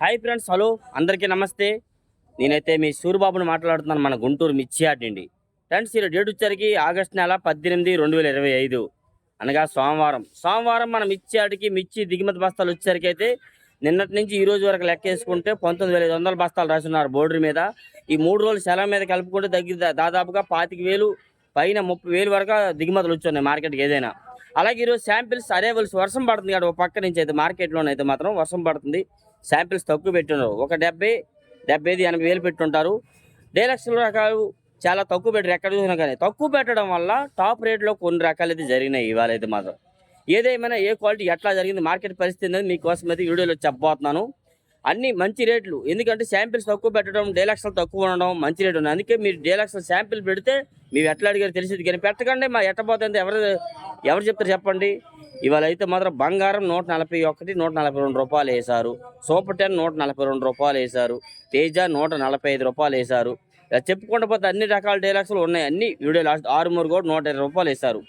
Hi friends hello అందరికీ నమస్తే. నేనైతే మీ సూరిబాబుని మాట్లాడుతున్నాను మన గుంటూరు మిర్చి ఆటండి ఫ్రెండ్స్ ఈరోజు డేట్ వచ్చరికి ఆగస్టు నెల పద్దెనిమిది రెండు వేల ఇరవై ఐదు. అనగా సోమవారం. సోమవారం మన మిర్చి ఆటికి మిర్చి దిగుమతి బస్తాలు వచ్చేసరికి అయితే నిన్నటి నుంచి ఈ రోజు వరకు లెక్క వేసుకుంటే పంతొమ్మిది వేల ఐదు వందల బస్తాలు రాసున్నారు బోర్డర్ మీద. ఈ మూడు రోజులు సెలవు మీద కలుపుకుంటే దగ్గర దాదాపుగా పాతిక వేలు పైన ముప్పై వేలు వరకు దిగుమతులు వచ్చున్నాయి మార్కెట్కి ఏదైనా. అలాగే ఈరోజు శాంపిల్స్ అరేవల్స్ వర్షం పడుతుంది కాబట్టి ఒక పక్క నుంచి అయితే మార్కెట్లోనైతే మాత్రం వర్షం పడుతుంది. శాంపిల్స్ తక్కువ పెట్టున్నారు. ఒక డెబ్బై డెబ్బై ఐదు ఎనభై వేలు పెట్టుంటారు. డైలక్స్ రకాలు చాలా తక్కువ పెట్టారు. ఎక్కడ చూసినా కానీ తక్కువ పెట్టడం వల్ల టాప్ రేట్లో కొన్ని రకాలు అయితే జరిగినాయి ఇవాళ అయితే మాత్రం. ఏదేమైనా ఏ క్వాలిటీ ఎట్లా జరిగింది మార్కెట్ పరిస్థితి అనేది మీకోసం అయితే వీడియోలో చెప్పబోతున్నాను. అన్ని మంచి రేట్లు. ఎందుకంటే శాంపిల్స్ తక్కువ పెట్టడం డైలక్స్లు తక్కువ ఉండడం మంచి రేటు ఉంది. అందుకే మీరు డైలక్షన్ శాంపిల్ పెడితే మీరు ఎట్లా అడిగారు తెలిసింది కానీ పెట్టకండి. మా ఎట్టబోతుంది ఎవరు ఎవరు చెప్తారు చెప్పండి. ఇవాళ అయితే మాత్రం బంగారం నూట నలభై ఒకటి నూట నలభై రెండు రూపాయలు వేశారు. సూపర్ టెన్ నూట నలభై రెండు రూపాయలు వేశారు. తేజ నూట నలభై ఐదు రూపాయలు వేశారు. ఇలా చెప్పుకుంటూ పోతే అన్ని రకాల డైలాగ్స్లు ఉన్నాయి. అన్ని వీడియో లాస్ట్ ఆరు మూడు కూడా నూట ఇరవై రూపాయలు వేశారు.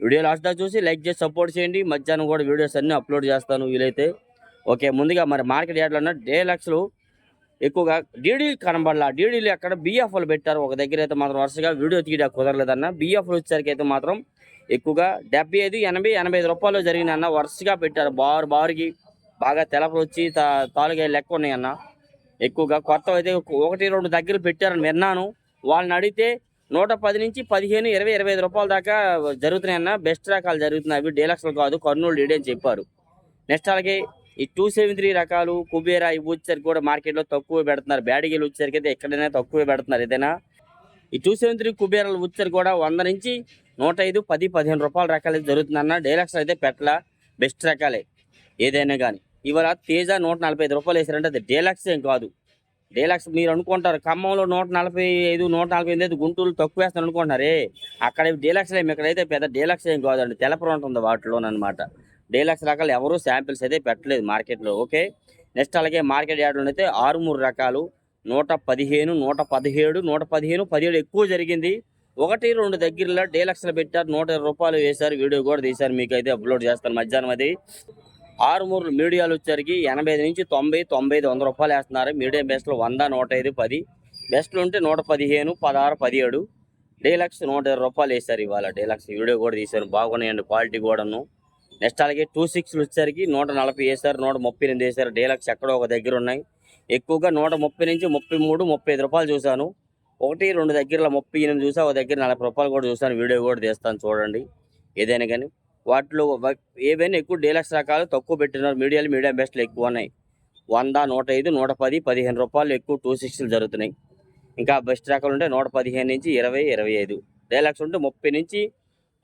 వీడియో లాస్ట్ దాకా చూసి లైక్ చేసి సపోర్ట్ చేయండి. మధ్యాహ్నం కూడా వీడియోస్ అన్నీ అప్లోడ్ చేస్తాను వీలైతే. ఓకే ముందుగా మరి మార్కెట్ యార్డ్లో ఉన్న డైలాక్స్లు ఎక్కువగా డీడీలు కనబడలా. డీడీలు ఎక్కడ బిఎఫ్లు పెట్టారు? ఒక దగ్గర అయితే మాత్రం వరుసగా వీడియో తీయడానికి కుదరలేదన్న. బిఎఫ్లు వచ్చేసరికి అయితే మాత్రం ఎక్కువగా డెబ్బై ఐదు ఎనభై ఎనభై ఐదు రూపాయలు జరిగిన అన్న. వరుసగా పెట్టారు. బారు బారుకి బాగా తెలపలు వచ్చి తా తాలుగా లెక్క ఉన్నాయన్న ఎక్కువగా కొత్త అయితే ఒకటి రెండు దగ్గర పెట్టారని విన్నాను. వాళ్ళని అడిగితే నూట పది నుంచి పదిహేను ఇరవై ఇరవై ఐదు రూపాయల దాకా జరుగుతున్నాయి అన్న. బెస్ట్ రకాలు జరుగుతున్నాయి. అవి డీలక్స్లు కాదు కర్నూలు డీడీ అని చెప్పారు. నెక్స్ట్ అలాగే ఈ టూ సెవెన్ త్రీ రకాలు కుబేరా ఇవి వచ్చేసరికి కూడా మార్కెట్లో తక్కువ పెడుతున్నారు. బ్యాడిగీలు వచ్చేసరికి అయితే ఎక్కడైనా తక్కువ పెడుతున్నారు. ఏదైనా ఈ టూ సెవెన్ త్రీ కుబేరాల వచ్చేసరికి కూడా వంద నుంచి నూట ఐదు పది పదిహేను రూపాయల రకాలు జరుగుతుందన్న డైలాక్స్ అయితే పెట్టలా. బెస్ట్ రకాలే. ఏదైనా కానీ ఇవాళ తేజ నూట నలభై ఐదు రూపాయలు వేసారంటే అది డైలాక్స్ ఏం కాదు. డీలక్స్ మీరు అనుకుంటారు ఖమ్మంలో నూట నలభై ఐదు నూట నలభై ఎనిమిది గుంటూరు తక్కువ వేస్తాను అనుకుంటున్నారే. అక్కడ డీలక్స్ ఏమి ఇక్కడైతే పెద్ద డీలక్స్ ఏం కాదండి. తెలపరం ఉంటుంది వాటిలోనమాట డీలక్స్ రకాలు ఎవరు శాంపిల్స్ అయితే పెట్టలేదు మార్కెట్లో. ఓకే? నెక్స్ట్ అలాగే మార్కెట్ యార్డ్లో అయితే ఆరు మూడు రకాలు నూట పదిహేను నూట పదిహేడు నూట పదిహేను పదిహేడు ఎక్కువ జరిగింది. ఒకటి రెండు దగ్గరలో డీలక్స్లు పెట్టారు. నూట ఇరవై రూపాయలు వేశారు. వీడియో కూడా తీశారు. మీకు అయితే అప్లోడ్ చేస్తాను మధ్యాహ్నం అది. ఆరు మూడు మీడియాలు వచ్చరికి ఎనభై ఐదు నుంచి తొంభై తొంభై ఐదు వంద రూపాయలు వేస్తున్నారు. మీడియం బెస్ట్లో వంద నూట ఐదు పది. బెస్ట్లు ఉంటే నూట పదిహేను పదహారు పదిహేడు. డీలక్స్ నూట ఇరవై రూపాయలు వేశారు ఇవాళ. డీలక్స్ వీడియో కూడా తీశారు. బాగున్నాయండి క్వాలిటీ కూడాను. నెక్స్ట్ అలాగే టూ సిక్స్లు వచ్చేసరికి నూట నలభై వేశారు. నూట ముప్పై ఎనిమిది వేశారు. డీలక్స్ ఎక్కడో ఒక దగ్గర ఉన్నాయి. ఎక్కువగా నూట ముప్పై నుంచి ముప్పై మూడు ముప్పై ఐదు రూపాయలు చూశాను. ఒకటి రెండు దగ్గరలో ముప్పై ఎనిమిది చూసా ఒక దగ్గర నలభై రూపాయలు కూడా చూసాను వీడియో కూడా తీస్తాను చూడండి. ఏదైనా కానీ వాటిలో ఏవైనా ఎక్కువ డీలక్స్ రకాలు తక్కువ పెట్టినారు. మీడియాలు మీడియం బెస్ట్లు ఎక్కువ ఉన్నాయి. వంద నూట ఐదు నూట పది పదిహేను రూపాయలు ఎక్కువ టూ సిక్స్టీలు జరుగుతున్నాయి. ఇంకా బెస్ట్ రకాలు ఉంటే నూట పదిహేను నుంచి ఇరవై ఇరవై ఐదు. డీలక్స్ ఉంటే ముప్పై నుంచి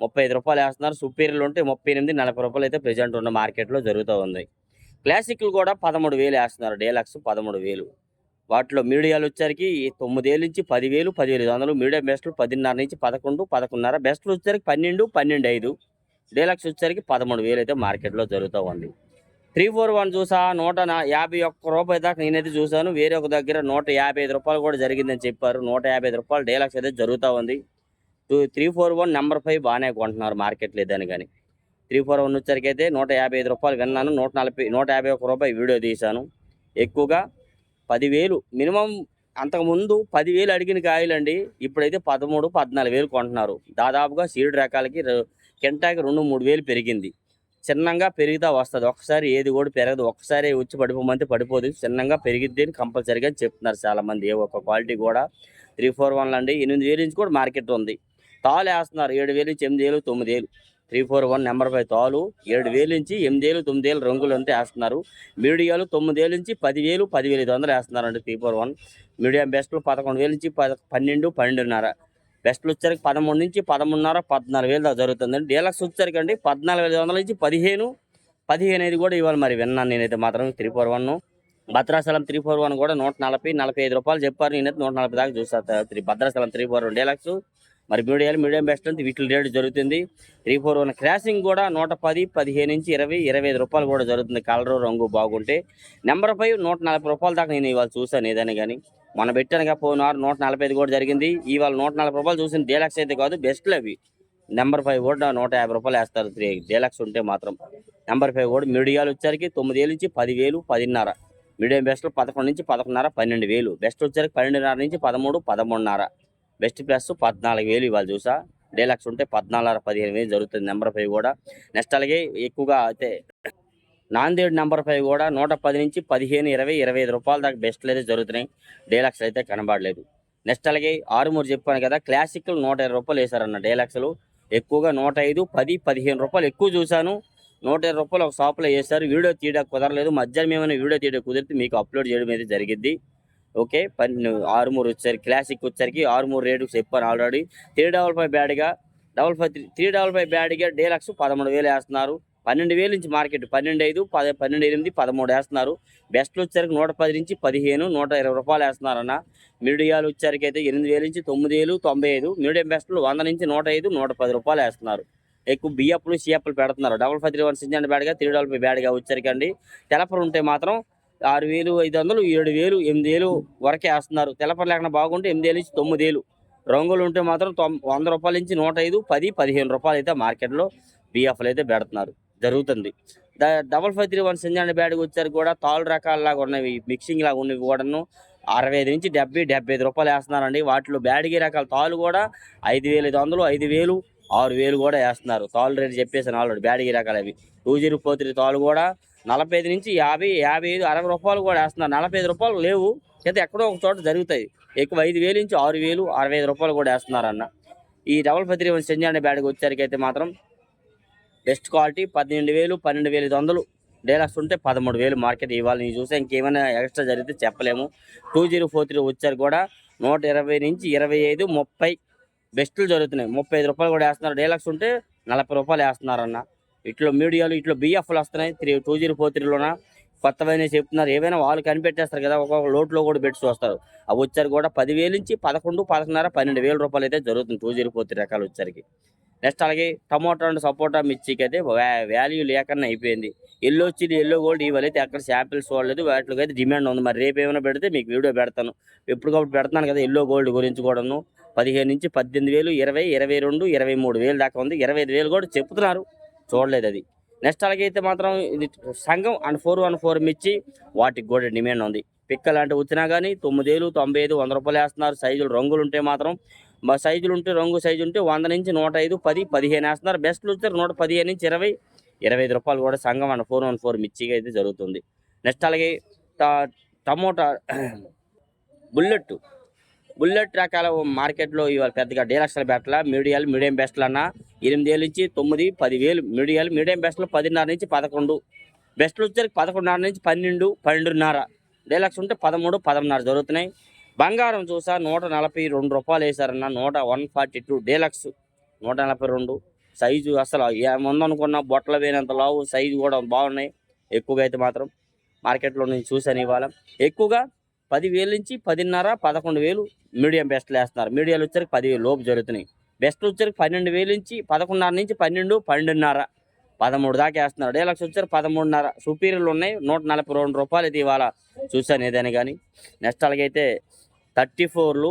ముప్పై ఐదు రూపాయలు వేస్తున్నారు. సుపీరియర్లు ఉంటే ముప్పై ఎనిమిది నలభై రూపాయలు అయితే ప్రజెంట్ ఉన్న మార్కెట్లో జరుగుతూ ఉంది. క్లాసిక్లు కూడా పదమూడు వేలు వేస్తున్నారు. డీలక్స్ పదమూడు వేలు. వాటిలో మీడియాలు వచ్చరికి తొమ్మిదేళ్ళ నుంచి పదివేలు పదివేలు ఐదు వందలు మీడియం బెస్ట్లు పదిన్నర నుంచి పదకొండు పదకొండున్నర బెస్ట్లు వచ్చరికి పన్నెండు పన్నెండు ఐదు డీలక్స్ వచ్చరికి పదమూడు వేలు అయితే మార్కెట్లో జరుగుతూ ఉంది. త్రీ ఫోర్ వన్ చూసా నూట యాభై ఒక్క రూపాయి దాకా నేనైతే చూశాను. వేరే ఒక దగ్గర నూట యాభై ఐదు రూపాయలు కూడా జరిగిందని చెప్పారు. నూట యాభై ఐదు రూపాయలు డీలక్స్ అయితే జరుగుతూ ఉంది. Two three four one number five బాగానే కొంటున్నారు మార్కెట్లో ఏదని కానీ త్రీ ఫోర్ వన్ వచ్చరికి అయితే నూట యాభై ఐదు రూపాయలు విన్నాను. నూట నలభై నూట యాభై ఒక్క రూపాయి వీడియో తీశాను. ఎక్కువగా పదివేలు మినిమం అంతకుముందు పదివేలు అడిగిన కాయలండి. ఇప్పుడైతే పదమూడు పద్నాలుగు వేలు కొంటున్నారు. దాదాపుగా సీడ్ రకాలకి కింటాకి రెండు మూడు వేలు పెరిగింది. చిన్నంగా పెరుగుతా వస్తుంది. ఒక్కసారి ఏది కూడా పెరగదు. ఒక్కసారి వచ్చి పడిపోమంటే పడిపోదు. చిన్నంగా పెరిగిద్ది అని కంపల్సరీగా చెప్తున్నారు చాలామంది. ఏ ఒక్క క్వాలిటీ కూడా త్రీ ఫోర్ వన్లు అండి ఎనిమిది వేలు నుంచి కూడా మార్కెట్ ఉంది. తాలు వేస్తున్నారు ఏడు వేలు ఎనిమిది వేలు తొమ్మిది వేలు. Three four one number five తాలు ఏడు వేలు నుంచి ఎనిమిది తొమ్మిదేలు రంగులు అంతా వేస్తున్నారు. మీడియాలు తొమ్మిది నుంచి పదివేలు పదివేలు ఐదు వందలు వేస్తున్నారండి త్రీ ఫోర్ వన్. మీడియం బెస్ట్లు పదకొండు వేలు నుంచి పద పన్నెండు పన్నెండున్నర. బెస్ట్లు వచ్చరికి పదమూడు నుంచి పదమూడున్నర పద్నాలుగు వేలు దాకా జరుగుతుందండి. డీలక్స్ వచ్చరికి అండి పద్నాలుగు వేల ఐదు వందల నుంచి పదిహేను పదిహేను ఐదు కూడా ఇవ్వాలి మరి విన్నాను నేనైతే మాత్రం three four one. Bhadrachalam three four one కూడా నూట నలభై నలభై ఐదు రూపాయలు చెప్పారు. నేనైతే నూట నలభై దాకా చూస్తాను three Bhadrachalam three four one deluxe. మరి మీడియాలు మీడియం బెస్ట్ అంతా వీటి రేటు జరుగుతుంది. త్రీ ఫోర్ వన్ క్రాసింగ్ కూడా నూట పది పదిహేను నుంచి ఇరవై ఇరవై ఐదు రూపాయలు కూడా జరుగుతుంది కలరు రంగు బాగుంటే. నెంబర్ ఫైవ్ నూట నలభై రూపాయల దాకా నేను ఇవాళ చూశాను ఏదైనా కానీ. మన పెట్టాను పోయినారు నూట నలభై ఐదు కూడా జరిగింది. ఇవాళ నూట నలభై రూపాయలు చూసిన డీలక్స్ అయితే కాదు బెస్ట్లు అవి. నెంబర్ ఫైవ్ కూడా నూట యాభై రూపాయలు వేస్తారు త్రీ డీలక్స్ ఉంటే మాత్రం. నెంబర్ ఫైవ్ కూడా మీడియాలు వచ్చరికి తొమ్మిది వేలు నుంచి పదివేలు పదిన్నర. మీడియం బెస్ట్లో పదకొండు నుంచి పదకొండున్నర పన్నెండు వేలు. బెస్ట్ వచ్చరికి పన్నెండున్నర నుంచి పదమూడు పదమూడున్నర. బెస్ట్ ప్లస్ పద్నాలుగు వేలు ఇవాళ చూసా. డీలక్స్ ఉంటే పద్నాలుగు పదిహేను వేలు జరుగుతుంది నెంబర్ ఫైవ్ కూడా. నెక్స్ట్ అలాగే ఎక్కువగా అయితే నాందేడ్ నెంబర్ ఫైవ్ కూడా నూట పది నుంచి పదిహేను ఇరవై ఇరవై ఐదు రూపాయల దాకా బెస్ట్లు అయితే జరుగుతున్నాయి. డీలక్స్ అయితే కనబడలేదు. నెక్స్ట్ అలాగే ఆరుమూరు చెప్పాను కదా క్లాసిక్లు నూట ఇరవై రూపాయలు వేశారన్న డీలక్స్లు. ఎక్కువగా నూట ఐదు పది పదిహేను రూపాయలు ఎక్కువ చూశాను. నూట ఇరవై రూపాయలు ఒక షాప్లో వేశారు. వీడియో తీయడానికి కుదరలేదు. మధ్యాహ్నం ఏమైనా వీడియో తీయడం కుదిరితే మీకు అప్లోడ్ చేయడం అయితే జరిగింది. ఓకే పన్ను ఆరుమూరు వచ్చేసరికి క్లాసిక్ వచ్చేరికి ఆరు మూడు రేటు చెప్పాను ఆల్రెడీ త్రీ డబల్ ఫైవ్ బ్యాడ్గా double five three three double five బ్యాడ్గా డీలక్స్ పదమూడు వేలు వేస్తున్నారు. పన్నెండు వేలు నుంచి మార్కెట్ పన్నెండు ఐదు పద పన్నెండు ఎనిమిది పదమూడు వేస్తున్నారు. బెస్ట్లు వచ్చేసరికి నూట పది నుంచి పదిహేను నూట ఇరవై రూపాయలు వేస్తున్నారన్న. మీడియాలు వచ్చేసరికి అయితే ఎనిమిది వేలు నుంచి తొమ్మిది వేలు తొంభై ఐదు. మీడియం బెస్ట్లు వంద నుంచి నూట ఐదు నూట పది రూపాయలు వేస్తున్నారు. ఎక్కువ బియ్యప్పులు సిఎప్పులు పెడుతున్నారు. డబల్ ఫైవ్ త్రీ వన్ సింజన్ బ్యాడ్గా త్రీ డబల్ ఫైవ్ బ్యాడ్గా వచ్చేసరికి అండి. తెలపరు ఉంటే మాత్రం ఆరు వేలు ఐదు వందలు ఏడు వేలు ఎనిమిది వేలు వరకే వేస్తున్నారు. తెలపర లేకుండా బాగుంటే ఎనిమిది వేలు నుంచి తొమ్మిది వేలు. రంగులు ఉంటే మాత్రం తొం వంద రూపాయల నుంచి నూట ఐదు పది పదిహేను రూపాయలు అయితే మార్కెట్లో బిఎఫ్లు అయితే పెడుతున్నారు. జరుగుతుంది. ద- డబల్ ఫైవ్ త్రీ వన్ సింజాండ్ బ్యాడ్కి వచ్చారు కూడా తాళ్ళు రకాలలాగా ఉన్నవి మిక్సింగ్ లాగా ఉన్నవి కూడాను. అరవై ఐదు నుంచి డెబ్బై డెబ్బై ఐదు రూపాయలు వేస్తున్నారండి. వాటిలో బ్యాడ్గి రకాల తాళ్ళు కూడా ఐదు వేలు ఐదు వందలు ఐదు వేలు ఆరు వేలు కూడా వేస్తున్నారు. తాళ్ళు రేటు చెప్పేసాను ఆల్రెడీ బ్యాడ్గి రకాలు అవి టూ జీరో ఫోర్ త్రీ తాళ్ళు కూడా నలభై ఐదు నుంచి యాభై యాభై ఐదు అరవై రూపాయలు కూడా వేస్తున్నారు. నలభై ఐదు రూపాయలు లేవు. అయితే ఎక్కడో ఒక చోట జరుగుతాయి. ఎక్కువ ఐదు వేలు నుంచి ఆరు వేలు అరవై ఐదు రూపాయలు కూడా వేస్తున్నారన్న ఈ డబల్ ఫైవ్ త్రీ వన్ సింజన్ బ్యాడ్కి వచ్చేసరికైతే మాత్రం బెస్ట్ క్వాలిటీ పన్నెండు వేలు పన్నెండు వేలు ఐదు వందలు. డైలాక్స్ ఉంటే పదమూడు వేలు మార్కెట్ ఇవ్వాలి. నేను చూసా ఇంకేమైనా ఎక్స్ట్రా జరిగితే చెప్పలేము. టూ జీరో ఫోర్ త్రీ వచ్చారు కూడా నూట ఇరవై నుంచి ఇరవై ఐదు ముప్పై బెస్ట్లు జరుగుతున్నాయి. ముప్పై ఐదు రూపాయలు కూడా వేస్తున్నారు. డైలాక్స్ ఉంటే నలభై రూపాయలు వేస్తున్నారన్న ఇట్లో మీడియాలు ఇట్లా బిఎఫ్లు వస్తున్నాయి. త్రీ టూ జీరో ఫోర్ త్రీలోన కొత్తవైనా చెప్తున్నారు. ఏవైనా వాళ్ళు కనిపెట్టేస్తారు కదా ఒక్కొక్క లోట్లో కూడా పెట్టి చూస్తారు. అవి వచ్చారు కూడా పదివేలు నుంచి పదకొండు పదకొండున్నర పన్నెండు వేల రూపాయలు అయితే జరుగుతుంది టూ జీరో ఫోర్ త్రీ రకాలు వచ్చరికి నెక్స్ట్ అలాగే టమోటా అండ్ సపోటా మిర్చికి అయితే వాల్యూ లేకుండా అయిపోయింది. ఎల్లో వచ్చింది ఎల్లో గోల్డ్ ఇవ్వలేదు అక్కడ శాంపిల్స్ చూడలేదు వాటికి అయితే డిమాండ్ ఉంది. మరి రేపు ఏమైనా పెడితే మీకు వీడియో పెడతాను. ఎప్పటికప్పుడు పెడతాను కదా ఎల్లో గోల్డ్ గురించి కూడాను. పదిహేను నుంచి పద్దెనిమిది వేలు ఇరవై ఇరవై రెండు ఇరవై మూడు వేలు దాకా ఉంది. ఇరవై ఐదు వేలు కూడా చెప్తున్నారు. చూడలేదు అది. నెక్స్ట్ అలాగైతే మాత్రం ఇది సంఘం అండ్ ఫోర్ వన్ ఫోర్ మిర్చి వాటికి కూడా డిమాండ్ ఉంది. పిక్క లాంటివి వచ్చినా కానీ తొమ్మిదేలు తొంభై ఐదు వంద రూపాయలు వేస్తున్నారు. సైజులు రంగులు ఉంటే మాత్రం మా సైజులు ఉంటే రంగు సైజు ఉంటే వంద నుంచి నూట ఐదు పది పదిహేను వేస్తున్నారు. బెస్ట్లు వస్తే నూట పదిహేను నుంచి ఇరవై ఇరవై ఐదు రూపాయలు కూడా సంఘం అండ్ ఫోర్ వన్ ఫోర్ మిర్చిగా అయితే జరుగుతుంది. నెక్స్ట్ అలాగే టమోటా బుల్లెట్ బుల్లెట్ రకాల మార్కెట్లో ఇవాళ పెద్దగా డీలక్స్ల బెట్ల మీడియాలు మీడియం బెస్ట్లు అన్న ఎనిమిది వేలు నుంచి తొమ్మిది పది వేలు మీడియాలు మీడియం బెస్ట్లు పదిన్నర నుంచి పదకొండు. బెస్ట్లు వచ్చేసరికి పదకొండున్నర నుంచి పన్నెండు పన్నెండున్నర. డీలక్స్ ఉంటే పదమూడు పదమూడున్నర జరుగుతున్నాయి. బంగారం చూసా నూట నలభై రెండు రూపాయలు వేశారన్న నూట వన్ ఫార్టీ టూ డీలక్స్ నూట నలభై రెండు. సైజు అసలు ఏముందనుకున్న బొట్టలు వేనంత లావు సైజు కూడా బాగున్నాయి. ఎక్కువగా అయితే మాత్రం మార్కెట్లో నేను చూశాను ఇవాళ. ఎక్కువగా పదివేల నుంచి పదిన్నర పదకొండు వేలు మీడియం బెస్ట్లు వేస్తున్నారు మీడియాలు వచ్చరికి పదివేలు లోపు జరుగుతున్నాయి. బెస్ట్లు వచ్చరికి పన్నెండు వేలు నుంచి పదకొండున్నర నుంచి పన్నెండు పన్నెండున్నర పదమూడు దాకా వేస్తున్నారు. డీలక్స్ వచ్చారు పదమూడున్నర సుపీరియర్లు ఉన్నాయి. నూట నలభై రెండు రూపాయలు ఇది ఇవాళ చూశాను ఏదైనా కానీ. నెక్స్ట్ అలాగైతే థర్టీ ఫోర్లు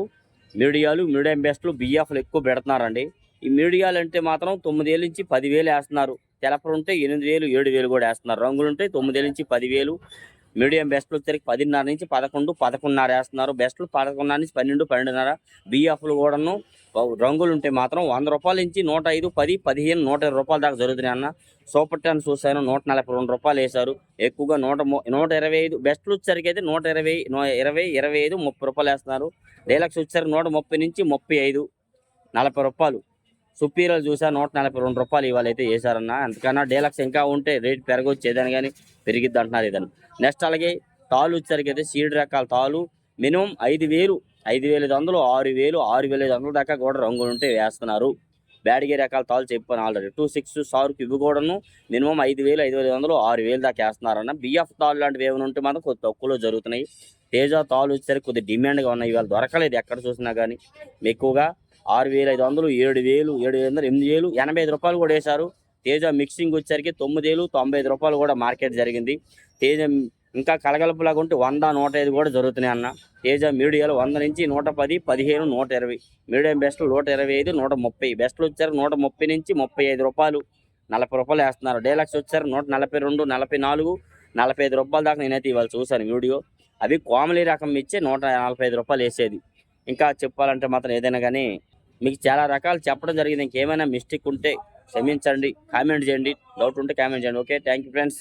మీడియాలు మీడియం బెస్ట్లు బిఎఫ్లు ఎక్కువ పెడుతున్నారండి. ఈ మీడియాలు అంటే మాత్రం తొమ్మిది నుంచి పదివేలు వేస్తున్నారు. తెలపలు ఉంటే ఎనిమిది వేలు ఏడు వేలు కూడా వేస్తున్నారు. రంగులు ఉంటే తొమ్మిది నుంచి పదివేలు మీడియం బెస్ట్లు వచ్చరికి పదిన్నర నుంచి పదకొండు పదకొండున్నర వేస్తున్నారు. బెస్ట్లు పదకొండున్నర నుంచి పన్నెండు పన్నెండున్నర బిఎఫ్లు కూడాను. రంగులు ఉంటే మాత్రం వంద రూపాయల నుంచి నూట ఐదు పది పదిహేను నూట ఇరవై రూపాయల దాకా జరుగుతున్నాయి అన్న. సూపర్ టెన్ చూశాను నూట నలభై రెండు రూపాయలు వేశారు. ఎక్కువగా నూట ము- నూట ఇరవై ఐదు బెస్ట్లు వచ్చరికి అయితే నూట ఇరవై నూ- ఇరవై ఇరవై ఐదు ముప్పై రూపాయలు వేస్తున్నారు. డైలాక్స్ వచ్చారు నూట ముప్పై నుంచి ముప్పై ఐదు నలభై రూపాయలు. సుపీరియర్ చూసా నూట నలభై రెండు రూపాయలు ఇవాళ అయితే వేశారన్న అందుకన్నా డీలక్స్ ఇంకా ఉంటే రేట్ పెరగొచ్చు ఏదని కానీ పెరిగిద్ది అంటున్నారు ఇదని నెక్స్ట్ అలాగే తాలు వచ్చేసరికి అయితే సీడ్ రకాల తాలు మినిమం ఐదు వేలు ఐదు వేల ఐదు వందలు ఆరు వేలు ఆరు వేల ఐదు వందల దాకా కూడా రంగులు ఉంటే వేస్తున్నారు. బ్యాడ్గే రకాల తాళ్ళు చెప్పాను ఆల్రెడీ టూ సిక్స్ సార్కి ఇవి కూడాను మినిమం ఐదు వేలు ఐదు వేల ఐదు వందలు ఆరు వేలు దాకా వేస్తున్నారన్న. బిఎఫ్ తాళ్ళు లాంటివి ఏమైనా ఉంటే మాత్రం కొద్ది తక్కువలో జరుగుతున్నాయి. తేజ తాళ్ళు వచ్చేసరికి కొద్ది డిమాండ్గా ఉన్నాయి. ఇవాళ దొరకలేదు ఎక్కడ చూసినా కానీ. ఎక్కువగా ఆరు వేల ఐదు వందలు ఏడు వేలు ఏడు వందలు ఎనిమిది వేలు ఎనభై ఐదు రూపాయలు కూడా వేశారు. తేజ మిక్సింగ్ వచ్చేసరికి తొమ్మిది వేలు తొంభై ఐదు రూపాయలు కూడా మార్కెట్ జరిగింది. తేజ ఇంకా కలగలుపులాగా ఉంటే వంద నూట ఐదు కూడా జరుగుతున్నాయి అన్న. తేజ మీడియాలో వంద నుంచి నూట పది పదిహేను నూట ఇరవై. మీడియం బెస్ట్లు నూట ఇరవై ఐదు నూట ముప్పై. బెస్ట్లు వచ్చారు నూట ముప్పై నుంచి ముప్పై ఐదు రూపాయలు నలభై రూపాయలు వేస్తున్నారు. డీలక్స్ వచ్చారు నూట నలభై రెండు నలభై నాలుగు నలభై ఐదు రూపాయల దాకా నేనైతే ఇవాళ చూశాను వీడియో. అవి కోమలి రకం ఇచ్చే నూట నలభై ఐదు రూపాయలు వేసేది. ఇంకా చెప్పాలంటే మాత్రం ఏదైనా కానీ మీకు చాలా రకాలు చెప్పడం జరిగింది. ఇంకేమైనా మిస్టేక్ ఉంటే క్షమించండి కామెంట్ చేయండి. డౌట్ ఉంటే కామెంట్ చేయండి. Okay thank you friends.